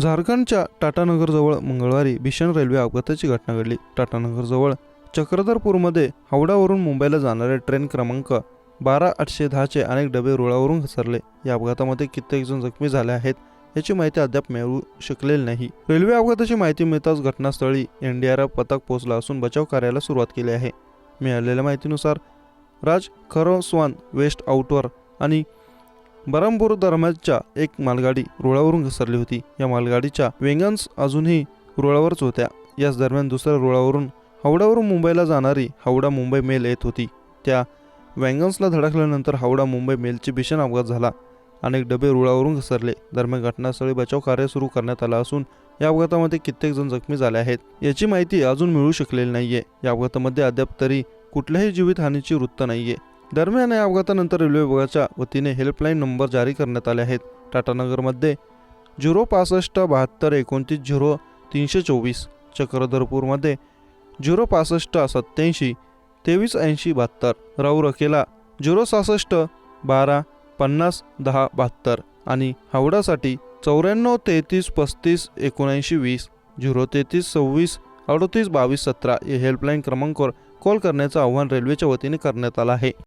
झारखंडच्या टाटानगरजवळ मंगळवारी भीषण रेल्वे अपघाताची घटना घडली. टाटानगरजवळ चक्रधरपूरमध्ये हावडावरून मुंबईला जाणाऱ्या ट्रेन क्रमांक बारा आठशे दहाचे अनेक डबे रुळावरून घसरले. या अपघातामध्ये कित्येक जण जखमी झाले आहेत याची माहिती अद्याप मिळू शकलेली नाही. रेल्वे अपघाताची माहिती मिळताच घटनास्थळी एनडीआरएफ पथक पोहोचला असून बचाव कार्याला सुरुवात केली आहे. मिळालेल्या माहितीनुसार राज खरोस्वान वेस्ट आउटवर आणि बरमपूर दरम्यानच्या एक मालगाडी रुळावरून घसरली होती. या मालगाडीच्या वेंगन्स अजूनही रुळावरच होत्या. याच दरम्यान दुसऱ्या रुळावरून हावडावरून मुंबईला जाणारी हावडा मुंबई मेल येत होती. त्या वँगन्सला धडकल्यानंतर हावडा मुंबई मेलची भीषण अपघात झाला. अनेक डबे रुळावरून घसरले. दरम्यान घटनास्थळी बचाव कार्य सुरू करण्यात आलं असून या अपघातामध्ये कित्येक जण जखमी झाले आहेत. याची माहिती अजून मिळू शकलेली नाहीये. या अपघातामध्ये अद्याप तरी कुठल्याही जीवितहानीची वृत्त नाहीये. दरम्यान या अपघातानंतर रेल्वे विभागाच्या वतीने हेल्पलाईन नंबर जारी करण्यात आले आहेत. टाटानगरमध्ये झिरो पासष्ट बहात्तर एकोणतीस झिरो तीनशे चोवीस चक्रधरपूरमध्ये झिरो पासष्ट सत्याऐंशी तेवीस ऐंशी बहात्तर राऊरकेला झिरो सहासष्ट बारा पन्नास दहा बहात्तर आणि हावडासाठी चौऱ्याण्णव तेहतीस पस्तीस एकोणऐंशी वीस झिरो तेहतीस सव्वीस अडतीस बावीस सतरा या हेल्पलाईन क्रमांकावर कॉल करण्याचं आव्हान रेल्वेच्या वतीने करण्यात आलं आहे.